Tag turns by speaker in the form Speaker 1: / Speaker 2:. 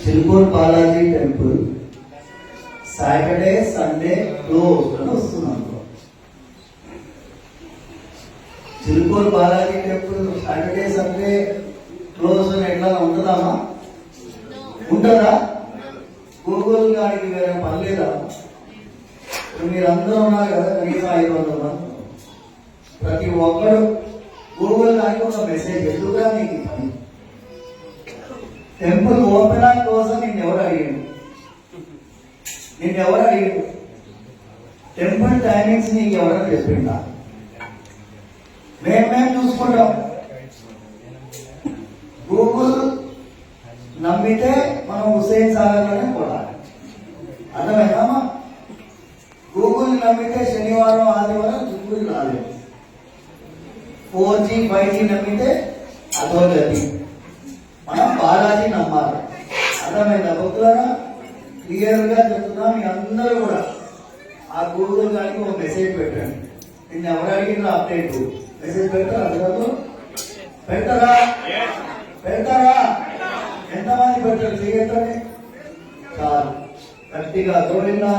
Speaker 1: Chilpur Balaji temple Saturday Sunday close అని వస్తున్నాం Chilpur Balaji temple Saturday Sunday close అని ఎట్లా ఉంటుందామా ఉంటుందా? గూగుల్ గారికి వేరే పని లేదా మీరు అందరూ ఉన్నారు కదా కనీసం ఐదు వందల మంది. ప్రతి ఒక్కరు గూగుల్ గారికి ఒక మెసేజ్ ఎందుకుగా మీకు పని? టెంపుల్ ఓపెన్ కోసం నేను ఎవరు అడిగాడు నేను ఎవరు అడిగాడు టెంపుల్ టైమింగ్స్ నీకు ఎవరో చెప్పిందా మేమేం చూసుకుంటాం. గూగుల్ నమ్మితే మనం హుసేన్ సాగర్లోనే పోవాలి అర్థమైందమ్మా గూగుల్ నమ్మితే శనివారం ఆదివారం గూగుల్ రాలేదు. ఫోర్ జీ ఫైవ్ జీ నమ్మితే అదో గతి మనం బాలాజీ నమ్మాలి. అర్థమైందా భక్తులారా? క్లియర్గా చెప్తున్నా మీ అందరూ కూడా. ఆ గూగుల్ గారికి ఒక మెసేజ్ పెట్టండి. నిన్న ఎవరు అడిగినా అప్డేట్. మెసేజ్ పెట్టారా అందరూ పెడతారా? పెడతారా? ఎంతమంది పెట్టారు? చేయటమే చాలు గట్టిగా గోవిందా